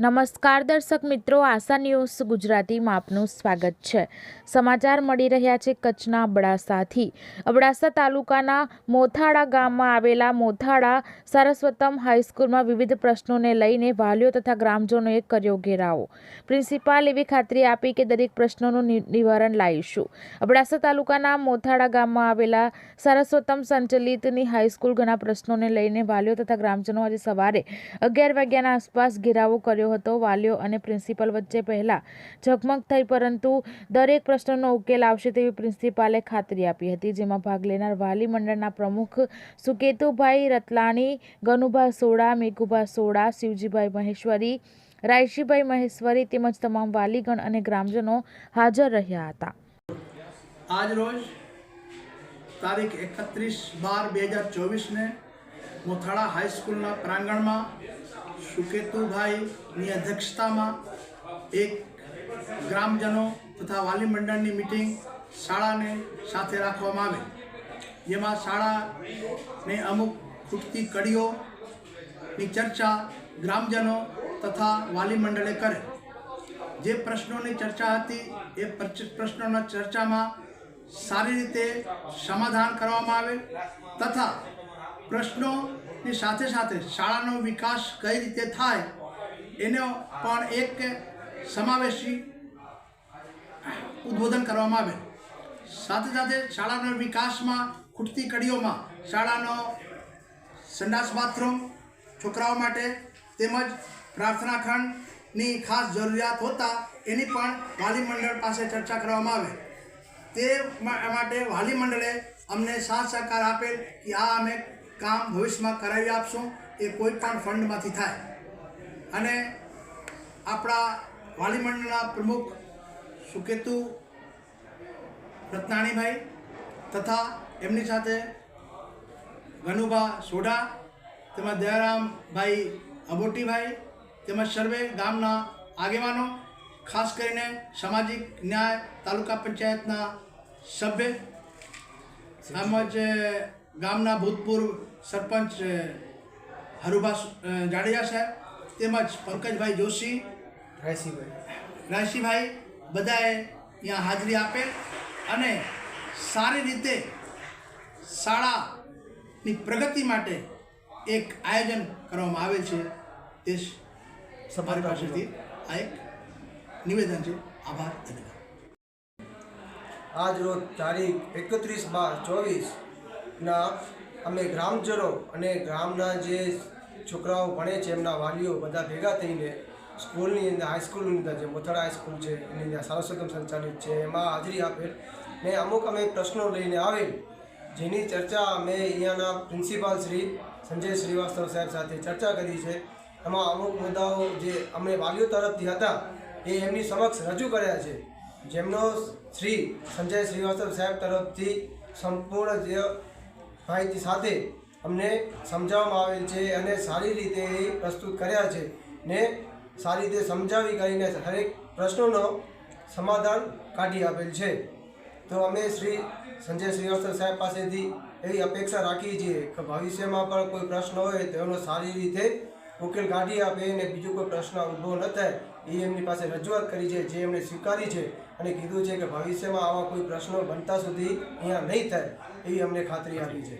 નમસ્કાર દર્શક મિત્રો, આશા ન્યૂઝ ગુજરાતીમાં આપનું સ્વાગત છે. સમાચાર મળી રહ્યા છે કચ્છના અબડાસાથી. અબડાસા તાલુકાના મોથાળા ગામમાં આવેલા મોથાળા સરસ્વતમ હાઈસ્કૂલમાં વિવિધ પ્રશ્નોને લઈને વાલીઓ તથા ગ્રામજનોએ કર્યો ઘેરાવો. પ્રિન્સિપાલ એવી ખાતરી આપી કે દરેક પ્રશ્નોનું નિવારણ લાવીશું. અબડાસા તાલુકાના મોથાળા ગામમાં આવેલા સરસ્વતમ સંચલિતની હાઈસ્કૂલ ઘણા પ્રશ્નોને લઈને વાલીઓ તથા ગ્રામજનો આજે સવારે અગિયાર વાગ્યાના આસપાસ ઘેરાવો કર્યો હતો, વાલીઓ અને પ્રિન્સિપાલ વચ્ચે પહેલા ઝગમગ થઈ, પરંતુ દરેક પ્રશ્નનો ઉકેલ આવશે તેવી પ્રિન્સિપાલે ખાતરી આપી હતી, જેમાં ભાગ લેનાર વાલી મંડળના પ્રમુખ સુકેતુભાઈ રતલાણી ગનુભા સોડા મેઘુભા સોડા, શિવજીભાઈ મહેશ્વરી રાયશીભાઈ મહેશ્વરી તેમજ તમામ વાલીગણ અને ગ્રામજનો હાજર રહ્યા હતા. આજ રોજ તારીખ એકત્રીસ બાર બે હજાર ચોવીસને મોથાળા હાઈસ્કૂલના પ્રાંગણમાં સુકેતુભાઈની અધ્યક્ષતામાં એક ગ્રામજનો તથા વાલી મંડળની મિટિંગ શાળાને સાથે રાખવામાં આવે જેમાં શાળાને અમુક ખૂટતી કડીઓની ચર્ચા ગ્રામજનો તથા વાલી મંડળે કરે જે પ્રશ્નોની ચર્ચા હતી એ પ્રશ્નોના ચર્ચામાં સારી રીતે સમાધાન કરવામાં આવે તથા પ્રશ્નોની સાથે સાથે શાળાનો વિકાસ કઈ રીતે થાય એનો પણ એક સમાવેશી ઉદ્બોધન કરવામાં આવે સાથે સાથે શાળાના વિકાસમાં ખૂટતી કડીઓમાં શાળાનો સંડાસ બાથરૂમ, છોકરાઓ માટે તેમજ પ્રાર્થના ખંડની ખાસ જરૂરિયાત હોતા એની પણ વાલી મંડળ પાસે ચર્ચા કરવામાં આવે તે માટે વાલી મંડળે અમને સાથ સહકાર આપેલ કે આ અમે કામ ભવિષ્યમાં કરાવી આપશું એ કોઈ પણ ફંડમાંથી થાય. અને આપણા વાલી મંડળના પ્રમુખ સુકેતુ રત્નાણીભાઈ તથા એમની સાથે ગનુભા સોઢા તેમજ દયારામભાઈ અબોટીભાઈ તેમજ સર્વે ગામના આગેવાનો, ખાસ કરીને સામાજિક ન્યાય તાલુકા પંચાયતના સભ્ય, તેમજ ગામના ભૂતપૂર્વ સરપંચ હરુભા જાડેજા સાહેબ તેમજ પંકજભાઈ જોશી રાશીભાઈ બધાએ ત્યાં હાજરી આપેલ અને સારી રીતે શાળાની પ્રગતિ માટે એક આયોજન કરવામાં આવેલ છે. તે તમારી પાસેથી આ એક નિવેદન છે. આભાર. ધન્યવાદ. આજ રોજ તારીખ એકત્રીસ બાર ચોવીસના અમે ગ્રામજનો અને ગામના જે છોકરાઓ ભણે છે, એમના વાલીઓ બધા ભેગા થઈને સ્કૂલની અંદર હાઈસ્કૂલની અંદર, જે મોથાળા હાઈસ્કૂલ છે, એની અંદર સારસ્વતમ સંચાલિત છે, એમાં હાજરી આપેલ ને અમુક અમે પ્રશ્નો લઈને આવેલ, જેની ચર્ચા અમે અહીંયાના પ્રિન્સિપાલ શ્રી સંજય શ્રીવાસ્તવ સાહેબ સાથે ચર્ચા કરી છે. એમાં અમુક મુદ્દાઓ જે અમે વાલીઓ તરફથી હતા, એ એમની સમક્ષ રજૂ કર્યા છે. જેમનો શ્રી સંજય શ્રીવાસ્તવ સાહેબ તરફથી સંપૂર્ણ જે માહિતી સાથે અમને સમજાવવામાં આવેલ છે અને સારી રીતે એ પ્રસ્તુત કર્યા છે ને સારી રીતે સમજાવી કરીને દરેક પ્રશ્નોનો સમાધાન કાઢી આપેલ છે. તો અમે શ્રી સંજય શ્રીવાસ્તવ સાહેબ પાસેથી એવી અપેક્ષા રાખીએ છીએ કે ભવિષ્યમાં પણ કોઈ પ્રશ્ન હોય તો એનો સારી રીતે ઉકેલ કાઢી આપે અને બીજો કોઈ પ્રશ્ન ઊભો ન થાય. એ એમની પાસે રજૂઆત કરી છે, જે એમણે સ્વીકારી છે અને કીધું છે કે ભવિષ્યમાં આવા કોઈ પ્રશ્નો બનતા સુધી અહીંયા નહીં થાય, એવી અમને ખાતરી આપી છે.